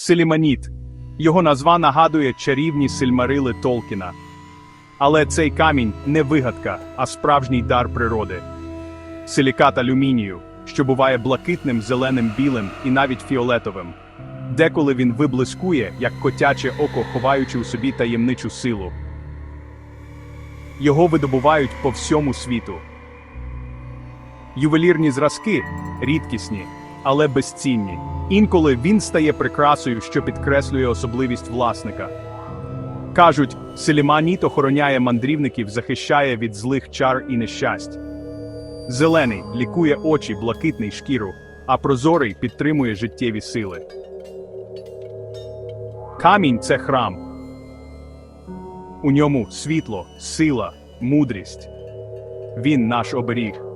Силіманіт. Його назва нагадує чарівні сильмарили Толкіна. Але цей камінь не вигадка, а справжній дар природи. Силікат алюмінію, що буває блакитним, зеленим, білим і навіть фіолетовим. Деколи він виблискує, як котяче око, ховаючи у собі таємничу силу. Його видобувають по всьому світу. Ювелірні зразки рідкісні, але безцінні. Інколи він стає прикрасою, що підкреслює особливість власника. Кажуть, Селіманіт охороняє мандрівників, захищає від злих чар і нещасть. Зелений лікує очі, блакитний шкіру, а прозорий підтримує життєві сили. Камінь це храм. У ньому світло, сила, мудрість. Він наш оберіг.